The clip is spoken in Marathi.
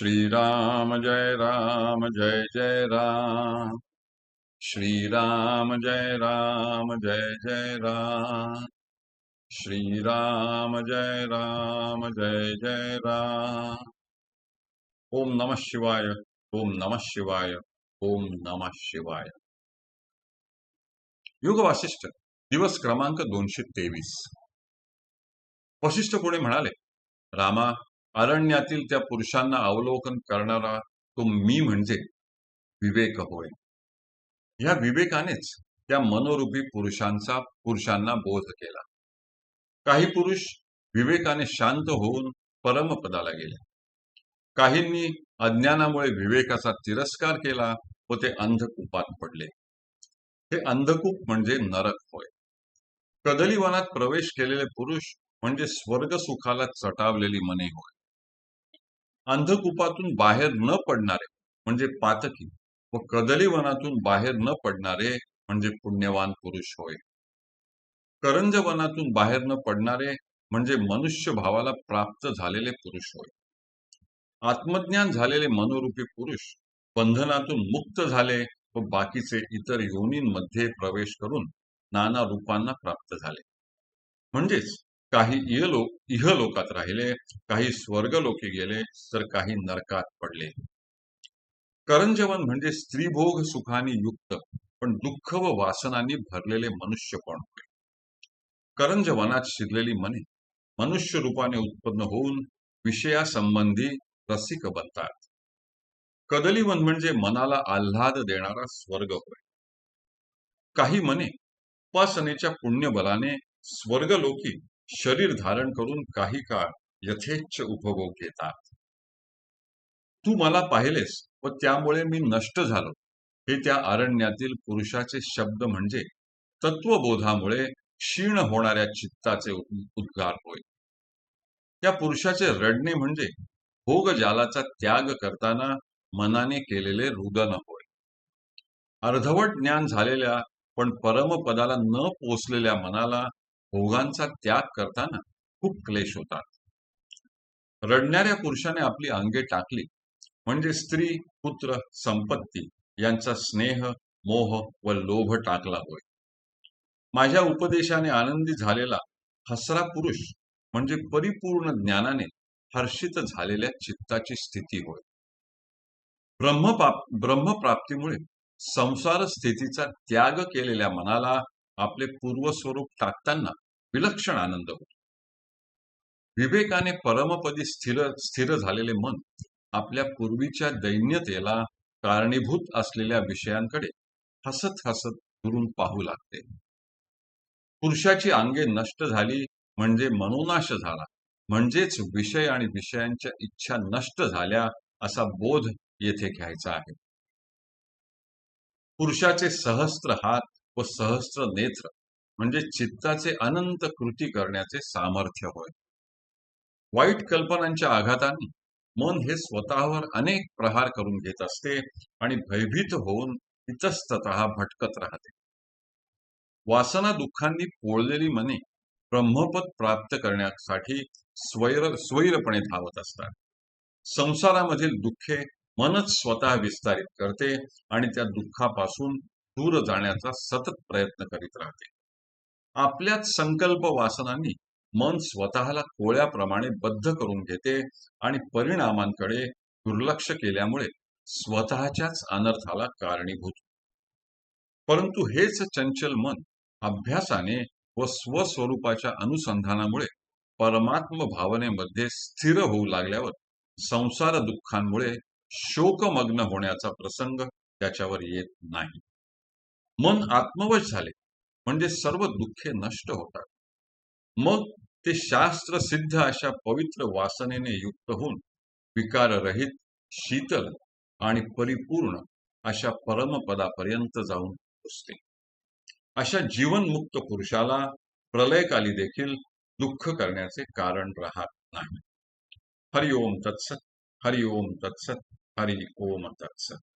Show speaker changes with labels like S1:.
S1: श्रीराम जय राम जय जय राम। श्रीराम जय राम जय जय राम। श्रीराम जय राम जय जय राम। ओम नमः शिवाय ओम नमः शिवाय ओम नमः शिवाय। युग वासिष्ठ दिवस क्रमांक दोनशे तेवीस. वशिष्ठ कोणी म्हणाले रामा अरण्यातील त्या पुरुषांना अवलोकन करणारा तो मी म्हणजे विवेक होय. ह्या विवेकानेच त्या मनोरूपी पुरुषांचा पुरुषांना बोध केला. काही पुरुष विवेकाने शांत होऊन परमपदाला गेले. काहींनी अज्ञानामुळे विवेकाचा तिरस्कार केला व ते अंधकूपात पडले. हे अंधकूप म्हणजे नरक होय. कदलीवनात प्रवेश केलेले पुरुष म्हणजे स्वर्ग सुखाला चटावलेली मने होय. अंधकूपातून बाहेर न पडणारे म्हणजे पातकी व कदलीवनातून बाहेर न पडणारे म्हणजे पुण्यवान पुरुष होय. करंज वनातून बाहेर न पडणारे म्हणजे मनुष्य भावाला प्राप्त झालेले पुरुष होय. आत्मज्ञान झालेले मनोरूपी पुरुष बंधनातून मुक्त झाले व बाकीचे इतर योनींमध्ये प्रवेश करून नाना रूपांना प्राप्त झाले. म्हणजेच काही इहलोक इहलोकात राहिले काही स्वर्गलोकी गेले तर काही नरकात पडले. करंजवन म्हणजे स्त्रीभोग सुखाने युक्त पण दुःख व वासनांनी भरलेले मनुष्यपण होय? करंजवनात शिरलेली मने मनुष्य रूपाने उत्पन्न होऊन विषयासंबंधी रसिक बनतात. कदलीवन म्हणजे मनाला आल्हाद देणारा स्वर्ग होय. काही मने उपासनेच्या पुण्यबलाने स्वर्गलोकी शरीर धारण करून काही काळ यथेच्छ उपभोग घेतात. तू मला पाहिलेस व त्यामुळे मी नष्ट झालो. हे त्या अरण्यातील पुरुषाचे शब्द म्हणजे तत्वबोधामुळे क्षीण होणाऱ्या चित्ताचे उद्गार होय. त्या पुरुषाचे रडणे म्हणजे भोगजालाचा त्याग करताना मनाने केलेले रुदन होय. अर्धवट ज्ञान झालेल्या पण परमपदाला न पोचलेल्या मनाला भोगांचा त्याग करताना खूप क्लेश होतात. रडणाऱ्या पुरुषाने आपली अंगे टाकली म्हणजे स्त्री पुत्र संपत्ती यांचा स्नेह मोह व लोभ टाकला होय. माझ्या उपदेशाने आनंदी झालेला हसरा पुरुष म्हणजे परिपूर्ण ज्ञानाने हर्षित झालेल्या चित्ताची स्थिती होय. ब्रह्मप्राप्तीमुळे संसार स्थितीचा त्याग केलेल्या मनाला आपले पूर्वस्वरूप टाकताना विलक्षण आनंद होतो. विवेकाने परमपदी स्थिर स्थिर झालेले मन आपल्या पूर्वीच्या दैन्यतेला कारणीभूत असलेल्या विषयांकडे हसत हसत दुरून पाहू लागते. पुरुषाची अंगे नष्ट झाली म्हणजे मनोनाश झाला म्हणजेच विषय आणि विषयांच्या इच्छा नष्ट झाल्या असा बोध येथे घ्यायचा आहे. पुरुषाचे सहस्त्र हात व सहस्त्र नेत्र म्हणजे चित्ताचे अनंत कृती करण्याचे सामर्थ्य होय. वाईट कल्पनांच्या आघाताने मन हे स्वतःवर अनेक प्रहार करून घेत असते आणि भयभीत होऊन इतस्तत भटकत राहते. वासना दुःखांनी पोळलेली मने ब्रह्मपद प्राप्त करण्यासाठी स्वैर स्वैरपणे धावत असतात. संसारामधील दुःखे मनच स्वतः विस्तारित करते आणि त्या दुःखापासून दूर जाण्याचा सतत प्रयत्न करीत राहते. आपल्याच संकल्प वासनांनी मन स्वतःला कोळ्याप्रमाणे बद्ध करून घेते आणि परिणामांकडे दुर्लक्ष केल्यामुळे स्वतःच्याच अनर्थाला कारणीभूत परंतु हेच चंचल मन अभ्यासाने व स्वस्वरूपाच्या अनुसंधानामुळे परमात्म भावनेमध्ये स्थिर होऊ लागल्यावर संसार दुःखांमुळे शोकमग्न होण्याचा प्रसंग त्याच्यावर येत नाही. मन आत्मवश झाले. म्हणजे सर्व दुःखे नष्ट होतात. मग ते शास्त्र सिद्ध अशा पवित्र वासनेने युक्त होऊन विकाररहित शीतल आणि परिपूर्ण अशा परमपदापर्यंत जाऊन पोचते अशा जीवनमुक्त पुरुषाला प्रलयकाली देखील दुःख करण्याचे कारण राहत नाही. हरिओम तत्सत हरिओम तत्सत हरि ओम तत्सत.